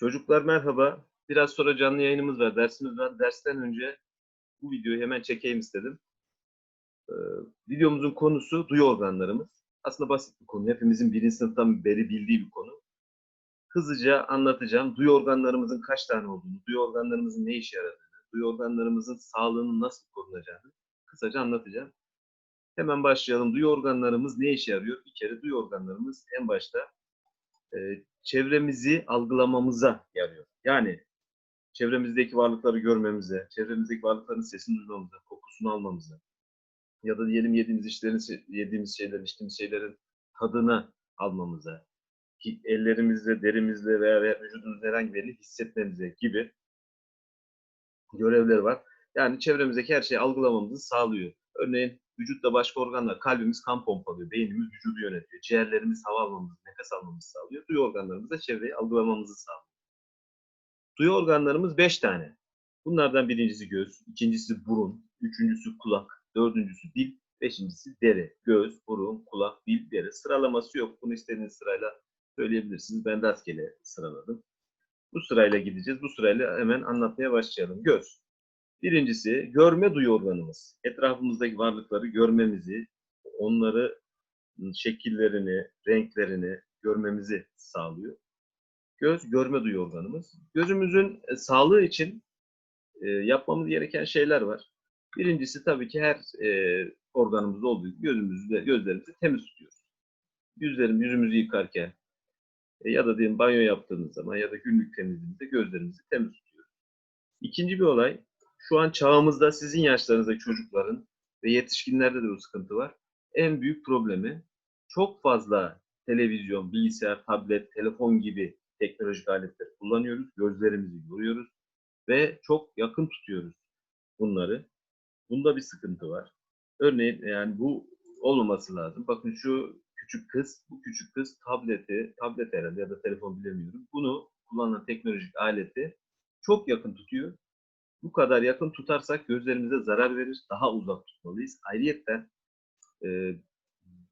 Çocuklar merhaba. Biraz sonra canlı yayınımız var, dersimiz var. Dersten önce bu videoyu hemen çekeyim istedim. Ee, videomuzun konusu duyu organlarımız. Aslında basit bir konu. Hepimizin birinci sınıftan beri bildiği bir konu. Hızlıca anlatacağım. Duyu organlarımızın kaç tane olduğunu, duyu organlarımızın ne işe yaradığını, duyu organlarımızın sağlığının nasıl korunacağını kısaca anlatacağım. Hemen başlayalım. Duyu organlarımız ne işe yarıyor? Bir kere duyu organlarımız en başta e, çevremizi algılamamıza yarıyor. Yani çevremizdeki varlıkları görmemize, çevremizdeki varlıkların sesini duymamıza, kokusunu almamıza ya da diyelim yediğimiz işlerin, yediğimiz şeylerin, içtiğimiz şeylerin tadını almamıza, ki ellerimizle, derimizle veya vücudumuzda herhangi birini hissetmemize gibi görevleri var. Yani çevremizdeki her şeyi algılamamızı sağlıyor. Örneğin vücutta başka organlar, kalbimiz kan pompalıyor, beynimiz vücudu yönetiyor, ciğerlerimiz hava almamızı, nefes almamızı sağlıyor. Duyu organlarımız da çevreyi algılamamızı sağlıyor. Duyu organlarımız beş tane. Bunlardan birincisi göz, ikincisi burun, üçüncüsü kulak, dördüncüsü dil, beşincisi deri. Göz, burun, kulak, dil, deri. Sıralaması yok. Bunu istediğiniz sırayla söyleyebilirsiniz. Ben rastgele sıraladım. Bu sırayla gideceğiz. Bu sırayla hemen anlatmaya başlayalım. Göz. Birincisi görme duyu organımız. Etrafımızdaki varlıkları görmemizi, onları şekillerini, renklerini görmemizi sağlıyor. Göz görme duyu organımız. Gözümüzün e, sağlığı için e, yapmamız gereken şeyler var. Birincisi tabii ki her e, organımızda olduğu gibi gözümüzü de, gözlerimizi temiz tutuyoruz. Yüzlerimiz, yüzümüzü yıkarken e, ya da diyelim banyo yaptığımız zaman ya da günlük temizliğimizde gözlerimizi temiz tutuyoruz. İkinci bir olay, şu an çağımızda sizin yaşlarınızdaki çocukların ve yetişkinlerde de bu sıkıntı var. En büyük problemi çok fazla televizyon, bilgisayar, tablet, telefon gibi teknolojik aletler kullanıyoruz. Gözlerimizi yoruyoruz ve çok yakın tutuyoruz bunları. Bunda bir sıkıntı var. Örneğin yani bu olmaması lazım. Bakın şu küçük kız, bu küçük kız tableti, tablet herhalde ya da telefon bilemiyorum. Bunu kullanılan teknolojik aleti çok yakın tutuyor. Bu kadar yakın tutarsak gözlerimize zarar verir. Daha uzak tutmalıyız. Ayrıca e,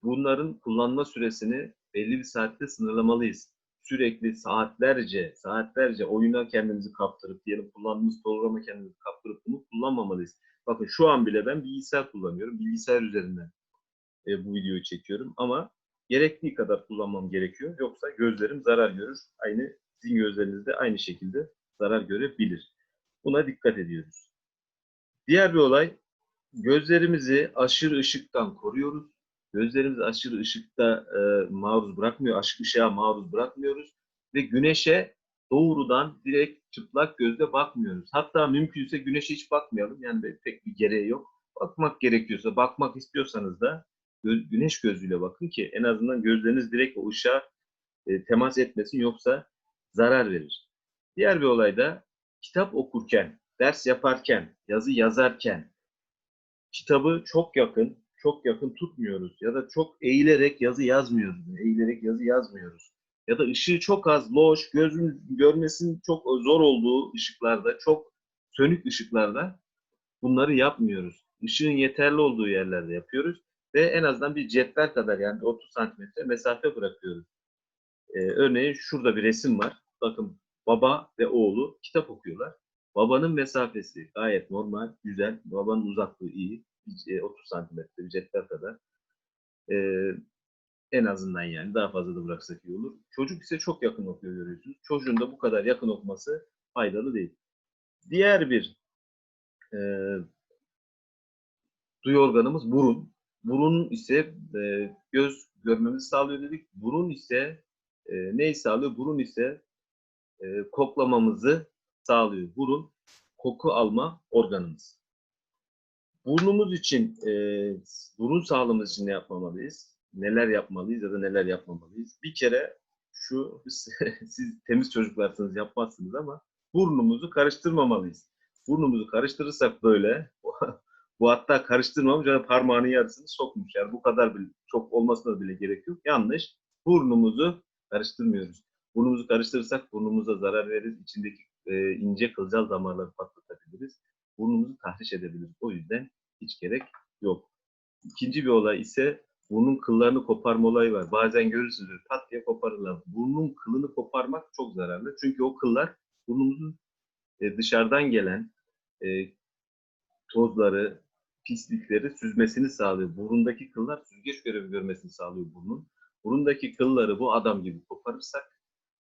bunların kullanma süresini belli bir saatte sınırlamalıyız. Sürekli saatlerce, saatlerce oyuna kendimizi kaptırıp, diyelim kullandığımız programa kendimizi kaptırıp bunu kullanmamalıyız. Bakın şu an bile ben bilgisayar kullanıyorum. Bilgisayar üzerinden e, bu videoyu çekiyorum ama gerektiği kadar kullanmam gerekiyor. Yoksa gözlerim zarar görür. Aynı sizin gözleriniz de aynı şekilde zarar görebilir. Buna dikkat ediyoruz. Diğer bir olay, gözlerimizi aşırı ışıktan koruyoruz. Gözlerimizi aşırı ışıkta e, maruz bırakmıyor, aşk ışığa maruz bırakmıyoruz ve güneşe doğrudan direkt çıplak gözle bakmıyoruz. Hatta mümkünse güneşe hiç bakmayalım. Yani pek bir gereği yok. Bakmak gerekiyorsa, bakmak istiyorsanız da güneş gözüyle bakın ki en azından gözleriniz direkt o ışığa e, temas etmesin yoksa zarar verir. Diğer bir olay da kitap okurken, ders yaparken, yazı yazarken kitabı çok yakın, çok yakın tutmuyoruz ya da çok eğilerek yazı yazmıyoruz. Eğilerek yazı yazmıyoruz. Ya da ışığı çok az, loş, gözün görmesinin çok zor olduğu ışıklarda, çok sönük ışıklarda bunları yapmıyoruz. Işığın yeterli olduğu yerlerde yapıyoruz ve en azından bir cetvel kadar yani 30 santimetre mesafe bırakıyoruz. Ee, örneğin şurada bir resim var. Bakın baba ve oğlu kitap okuyorlar. Babanın mesafesi gayet normal, güzel. Babanın uzaklığı iyi. 30 santimetre bir cetvel kadar. Ee, en azından yani daha fazla da bıraksak iyi olur. Çocuk ise çok yakın okuyor görüyorsunuz. Çocuğun da bu kadar yakın okuması faydalı değil. Diğer bir e, duyu organımız burun. Burun ise e, göz görmemizi sağlıyor dedik. Burun ise e, neyi sağlıyor? Burun ise e, koklamamızı sağlıyor. Burun koku alma organımız. Burnumuz için, e, burun sağlığımız için ne yapmamalıyız? Neler yapmalıyız ya da neler yapmamalıyız? Bir kere şu, siz temiz çocuklarsınız yapmazsınız ama burnumuzu karıştırmamalıyız. Burnumuzu karıştırırsak böyle, bu hatta karıştırmamış yani parmağının yarısını sokmuş. Yani bu kadar bile, çok olmasına bile gerek yok. Yanlış. Burnumuzu karıştırmıyoruz. Burnumuzu karıştırırsak burnumuza zarar veririz. İçindeki e, ince kılcal damarları patlatabiliriz. Burnumuzu tahriş edebiliriz. O yüzden hiç gerek yok. İkinci bir olay ise burnun kıllarını koparma olayı var. Bazen görürsünüz pat diye koparırlar. Burnun kılını koparmak çok zararlı. Çünkü o kıllar burnumuzun e, dışarıdan gelen e, tozları, pislikleri süzmesini sağlıyor. Burundaki kıllar süzgeç görevi görmesini sağlıyor burnun. Burundaki kılları bu adam gibi koparırsak,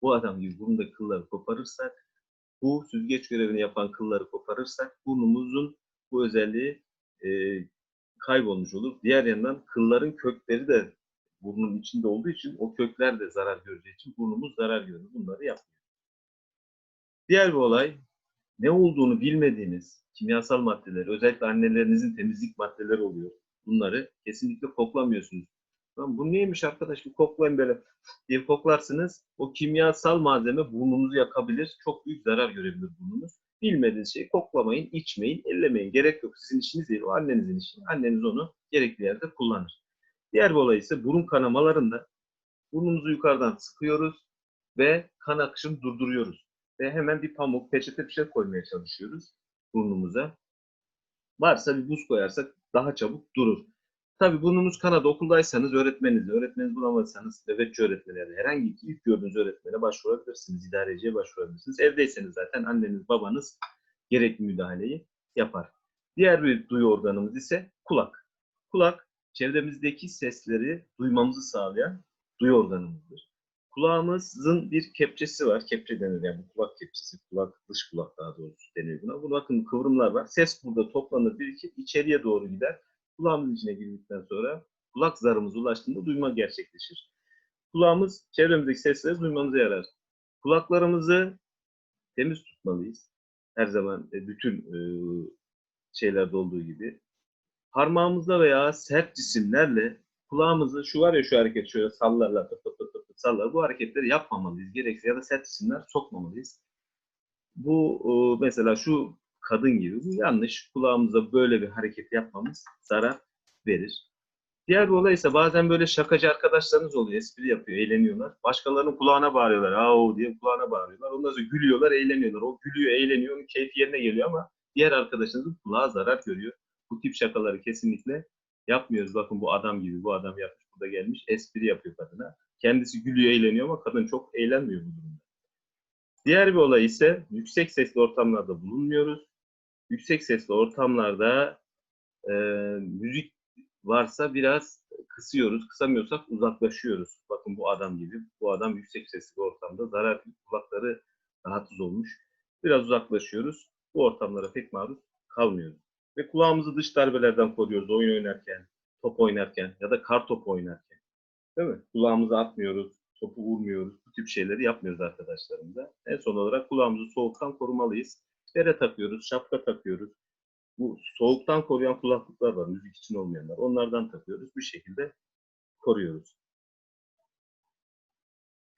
bu adam gibi burundaki kılları koparırsak, bu süzgeç görevini yapan kılları koparırsak burnumuzun bu özelliği e, kaybolmuş olur. Diğer yandan kılların kökleri de burnun içinde olduğu için o kökler de zarar göreceği için burnumuz zarar görür. Bunları yapmıyor. Diğer bir olay ne olduğunu bilmediğiniz kimyasal maddeler, özellikle annelerinizin temizlik maddeleri oluyor. Bunları kesinlikle koklamıyorsunuz. Lan bu neymiş arkadaş bir koklayın böyle diye koklarsınız. O kimyasal malzeme burnunuzu yakabilir. Çok büyük zarar görebilir burnunuz. Bilmediğiniz şeyi koklamayın, içmeyin, ellemeyin. Gerek yok. Sizin işiniz değil. O annenizin işi. Anneniz onu gerekli yerde kullanır. Diğer bir olay ise burun kanamalarında burnumuzu yukarıdan sıkıyoruz ve kan akışını durduruyoruz. Ve hemen bir pamuk, peçete bir şey koymaya çalışıyoruz burnumuza. Varsa bir buz koyarsak daha çabuk durur. Tabii burnunuz kanadı okuldaysanız öğretmeniniz, öğretmeniniz bulamazsanız nöbetçi öğretmeni yani herhangi bir ilk gördüğünüz öğretmene başvurabilirsiniz, idareciye başvurabilirsiniz. Evdeyseniz zaten anneniz, babanız gerekli müdahaleyi yapar. Diğer bir duyu organımız ise kulak. Kulak çevremizdeki sesleri duymamızı sağlayan duyu organımızdır. Kulağımızın bir kepçesi var. Kepçe denir yani kulak kepçesi. Kulak, dış kulak daha doğrusu deniyor buna. Bu bakın kıvrımlar var. Ses burada toplanır, birikir, içeriye doğru gider. Kulağımızın içine girdikten sonra kulak zarımıza ulaştığında duyma gerçekleşir. Kulağımız çevremizdeki sesleri duymamıza yarar. Kulaklarımızı temiz tutmalıyız. Her zaman e, bütün e, şeylerde olduğu gibi. Parmağımızla veya sert cisimlerle kulağımızı şu var ya şu hareket şöyle sallarlar pıt pıt pıt pıt sallar. Bu hareketleri yapmamalıyız. Gerekse ya da sert cisimler sokmamalıyız. Bu mesela şu kadın gibi bu yanlış. Kulağımıza böyle bir hareket yapmamız zarar verir. Diğer olay ise bazen böyle şakacı arkadaşlarınız oluyor. Espri yapıyor, eğleniyorlar. Başkalarının kulağına bağırıyorlar. Aa diye kulağına bağırıyorlar. Ondan sonra gülüyorlar, eğleniyorlar. O gülüyor, eğleniyor, onun keyfi yerine geliyor ama diğer arkadaşınızın kulağı zarar görüyor. Bu tip şakaları kesinlikle yapmıyoruz. Bakın bu adam gibi, bu adam yapmış, burada gelmiş, espri yapıyor kadına. Kendisi gülüyor, eğleniyor ama kadın çok eğlenmiyor bu durumda. Diğer bir olay ise yüksek sesli ortamlarda bulunmuyoruz. Yüksek sesli ortamlarda e, müzik varsa biraz kısıyoruz. Kısamıyorsak uzaklaşıyoruz. Bakın bu adam gibi. Bu adam yüksek sesli bir ortamda. Zarar kulakları rahatsız olmuş. Biraz uzaklaşıyoruz. Bu ortamlara pek maruz kalmıyoruz. Ve kulağımızı dış darbelerden koruyoruz oyun oynarken, top oynarken ya da kar topu oynarken. Değil mi? Kulağımızı atmıyoruz, topu vurmuyoruz. Bu tip şeyleri yapmıyoruz arkadaşlarımıza. En son olarak kulağımızı soğuktan korumalıyız. Bere takıyoruz, şapka takıyoruz. Bu soğuktan koruyan kulaklıklar var, müzik için olmayanlar. Onlardan takıyoruz. Bir şekilde koruyoruz.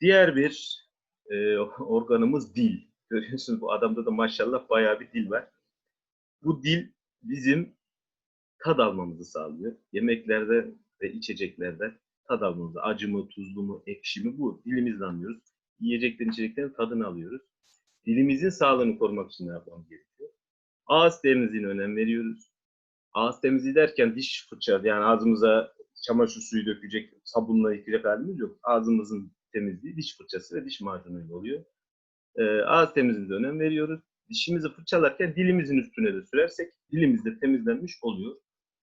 Diğer bir e, organımız dil. Görüyorsunuz bu adamda da maşallah bayağı bir dil var. Bu dil bizim tad almamızı sağlıyor. Yemeklerde ve içeceklerde tad almamızı, acı mı, tuzlu mu, ekşi mi bu dilimizle anlıyoruz. Yiyeceklerin, içeceklerin tadını alıyoruz. Dilimizin sağlığını korumak için ne yapmamız gerekiyor? Ağız temizliğine önem veriyoruz. Ağız temizliği derken diş fırça, yani ağzımıza çamaşır suyu dökecek, sabunla yıkayacak halimiz yok. Ağzımızın temizliği diş fırçası ve diş macunuyla oluyor. Ee, ağız temizliğine önem veriyoruz. Dişimizi fırçalarken dilimizin üstüne de sürersek dilimiz de temizlenmiş oluyor.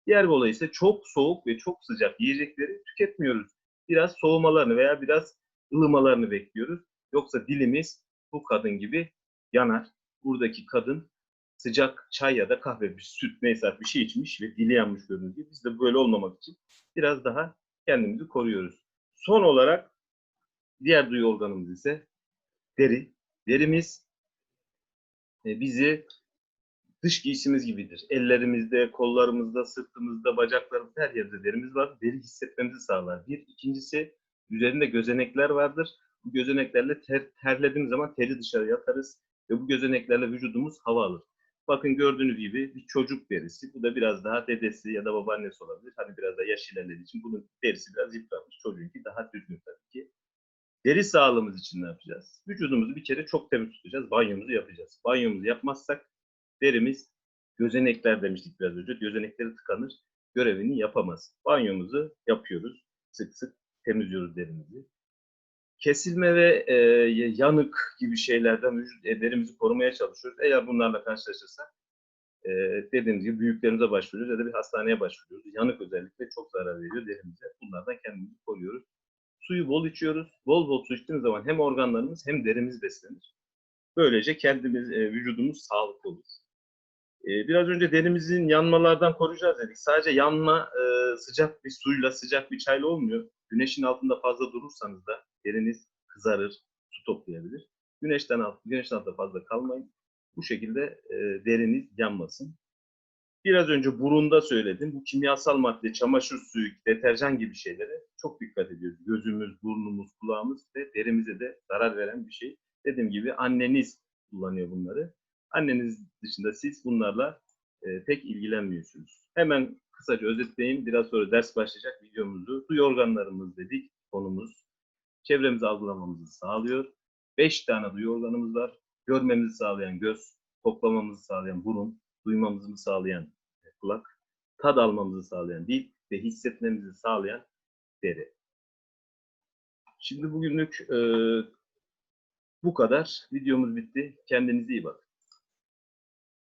Diğer bir olay ise çok soğuk ve çok sıcak yiyecekleri tüketmiyoruz. Biraz soğumalarını veya biraz ılımalarını bekliyoruz. Yoksa dilimiz bu kadın gibi yanar. Buradaki kadın sıcak çay ya da kahve, bir süt neyse bir şey içmiş ve dili yanmış gibi. Biz de böyle olmamak için biraz daha kendimizi koruyoruz. Son olarak diğer duyu organımız ise deri. Derimiz e, bizi dış giysimiz gibidir. Ellerimizde, kollarımızda, sırtımızda, bacaklarımızda her yerde derimiz var. Deri hissetmemizi sağlar. Bir. ikincisi üzerinde gözenekler vardır. Bu gözeneklerle ter, terlediğimiz zaman teri dışarıya atarız ve bu gözeneklerle vücudumuz hava alır. Bakın gördüğünüz gibi bir çocuk derisi. Bu da biraz daha dedesi ya da babaannesi olabilir. Hani biraz da yaş ilerlediği için bunun derisi biraz yıpranmış. Çocuğunki daha düzgün tabii ki. Deri sağlığımız için ne yapacağız? Vücudumuzu bir kere çok temiz tutacağız. Banyomuzu yapacağız. Banyomuzu yapmazsak derimiz gözenekler demiştik biraz önce. Gözenekleri tıkanır. görevini yapamaz. Banyomuzu yapıyoruz. Sık sık temizliyoruz derimizi. Kesilme ve e, yanık gibi şeylerden e, derimizi korumaya çalışıyoruz. Eğer bunlarla karşılaşırsak e, dediğimiz gibi büyüklerimize başvuruyoruz ya da bir hastaneye başvuruyoruz. Yanık özellikle çok zarar veriyor derimize. Bunlardan kendimizi koruyoruz. Suyu bol içiyoruz. Bol bol su içtiğimiz zaman hem organlarımız hem derimiz beslenir. Böylece kendimiz, e, vücudumuz sağlıklı olur. E, biraz önce derimizin yanmalardan koruyacağız dedik. Sadece yanma e, sıcak bir suyla, sıcak bir çayla olmuyor. Güneşin altında fazla durursanız da deriniz kızarır, su toplayabilir. Güneşten alt, güneşin altında fazla kalmayın. Bu şekilde e, deriniz yanmasın. Biraz önce burunda söyledim. Bu kimyasal madde, çamaşır suyu, deterjan gibi şeylere çok dikkat ediyoruz. Gözümüz, burnumuz, kulağımız ve derimize de zarar veren bir şey. Dediğim gibi anneniz kullanıyor bunları. Anneniz dışında siz bunlarla e, pek ilgilenmiyorsunuz. Hemen kısaca özetleyeyim. Biraz sonra ders başlayacak videomuzu. Duyu organlarımız dedik konumuz. Çevremizi algılamamızı sağlıyor. Beş tane duyu organımız var. Görmemizi sağlayan göz, koklamamızı sağlayan burun, duymamızı sağlayan kulak, tad almamızı sağlayan dil ve hissetmemizi sağlayan deri. Şimdi bugünlük e, bu kadar. Videomuz bitti. Kendinize iyi bakın.